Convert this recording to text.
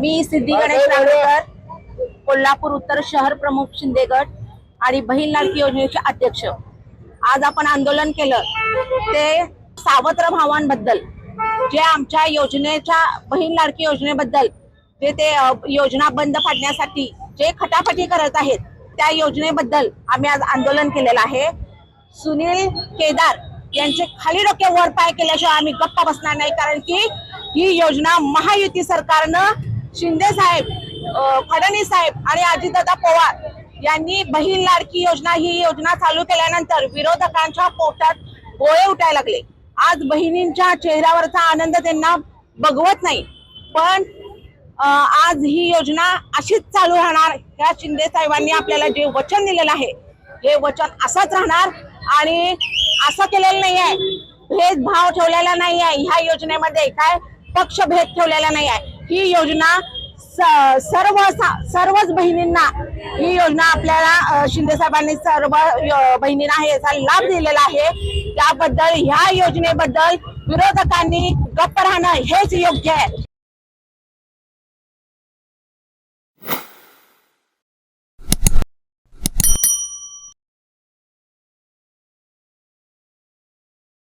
मी सिद्धी गणेश रांगणेकर कोल्हापूर उत्तर शहर प्रमुख शिंदे गट आणि बहीण लाडकी योजनेचे अध्यक्ष. आज आपण आंदोलन केलं ते सावत्र भावांबद्दल जे आमच्या योजनेच्या बहीण लाडकी योजनेबद्दल जे ते योजना बंद पाडण्यासाठी जे खटापटी करत आहेत त्या योजनेबद्दल आम्ही आज आंदोलन केलेलं आहे. सुनील केदार यांचे खाली डोके वर पाय केल्याशिवाय आम्ही गप्पा बसणार नाही कारण की ही योजना महायुती सरकारनं शिंदे साहेब फडणवीस साहेब आणि अजितदादा पवार यांनी बहीण लाडकी योजना ही योजना चालू केल्यानंतर विरोधकांच्या पोटात गोळे उठायला लागले. आज बहिणींच्या चेहऱ्यावरचा आनंद त्यांना बघवत नाही. पण आज ही योजना अशीच चालू राहणार. या शिंदे साहेबांनी आपल्याला जे वचन दिलेलं आहे हे वचन असंच राहणार आणि असं केलेलं नाही आहे. भेदभाव ठेवलेला नाही आहे. ह्या योजनेमध्ये काय पक्षभेद ठेवलेला नाही आहे. ही योजना स- सर्व सर्वच बहिणींना ही योजना आपल्याला शिंदे साहेबांनी सर्व बहिणींना याचा लाभ दिलेला आहे. त्याबद्दल ह्या योजनेबद्दल विरोधकांनी गप्प राहणं हेच योग्य आहे.